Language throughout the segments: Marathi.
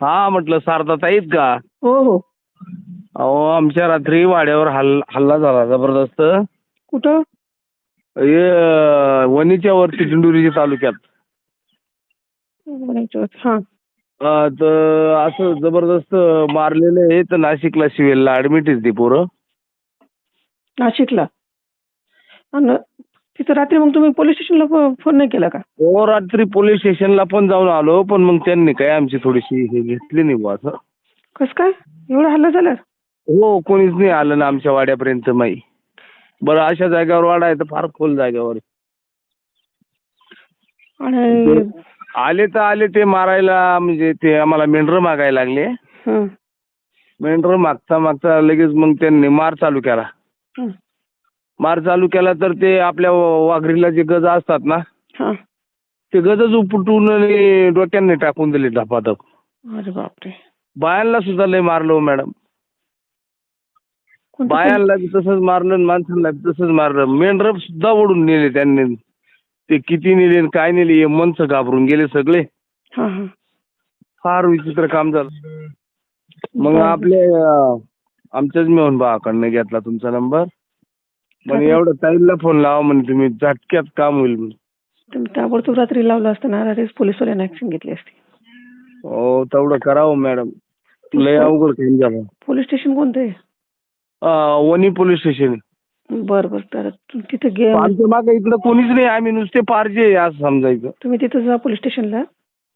हा म्हटलं शारदाताईत का? हो हो. अहो आमच्या रात्री वाड्यावर हल्ला हल्ला झाला जबरदस्त. कुठं? हे वणीच्या वरती दिंडोरी तालुक्यात. हा. अं, तर असं जबरदस्त मारलेले आहे तर नाशिकला सिव्हिलला ऍडमिट आहे ती पोरं. नाशिकला? तिथं रात्री मग तुम्ही पोलीस स्टेशनला फोन नाही केला का? हो रात्री पोलीस स्टेशनला पण जाऊन आलो पण मग त्यांनी काय आमची थोडीशी हे घेतली नाही बुवा असं. कसं काय? एवढा हल्ला झाला? हो कोणीच नाही आलं ना आमच्या वाड्यापर्यंत माई. बरं अशा जागेवर वाडा आहे तर फार खोल जागेवर आणि आले तर आले ते मारायला म्हणजे ते आम्हाला मेंढरं मागायला लागले. हं, मेंढरं मागता मागता लगेच मग त्यांनी मार चालू केला. हं, मार चालू केला तर ते आपल्या वाघरीला जे गज असतात ना हा. ते गजच उपटून आणि डोक्याने टाकून दिले धपाधप. अरे बापरे. बायांना सुद्धा लय मारलं हो मॅडम. कोणतं- बायांना बी तसंच मारलं आणि माणसांना बी तसंच मारलं. मेंढरं सुद्धा ओढून नेले त्यांनी. ते किती नेले आणि काय नेले हे मनचं घाबरून गेले सगळे. हा हा. फार विचित्र काम झालं. मग बरं. आपले अं, आमच्याच मेहून भावाकडनं घेतला तुमचा नंबर. पण? एवढं टाईमला फोन लावा म्हणे तुम्ही झटक्यात काम होईल म्हणे. तुम्ही ताबडतोब रात्री लावलं असतं ना रात्रीच पोलीसवाल्यांना ऍक्शन घेतली असती. हो तेवढं करावं मॅडम. लय अवघड काम झालं. पोलीस स्टेशन कोणतं आहे? अं, वणी पोलीस स्टेशन. बरं बरं तर तु- तिथे गे आमच्या मागे इकडं कोणीच नाही आम्ही नुसते पारजे आहे असं समजायचं. तुम्ही तिथं जा पोलीस स्टेशनला.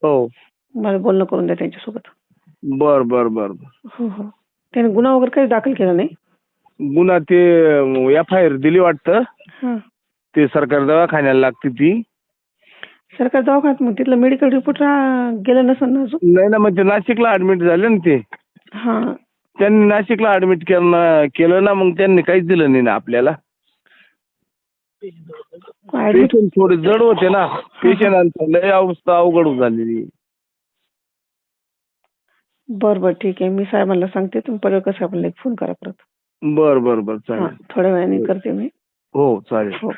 हो. मला बोलणं करून द्या त्यांच्यासोबत. बर बर बर बर. हो हो. त्याने गुन्हा वगैरे काही दाखल केला नाही? गुन्हा ते एफ आय आर दिली वाटतं. हां. ते सरकार दवाखान्याला लागते ती. सरकार दवाखान्यात मग तिथलं मेडिकल रिपोर्ट गेलं नसेल ना अजून? नाही ना मग ते नाशिकला ऍडमिट झाले ना ते. हां. त्यांनी नाशिकला ऍडमिट केलं केलं ना मग त्यांनी काहीच दिलं नाही ना आपल्याला. ऍडमिट पेशंट थोडे जड होते ना. पेशंटांचं लय अवस्था अवघड झालेली. बरं बरं ठीक आहे. मी साहेबांना सांगते. तुम्ही पडळकर साहेबांना एक फोन करा परत. बर बर बर. हां चालेल थोड्या वेळाने करते मी. हो चालेल. हो.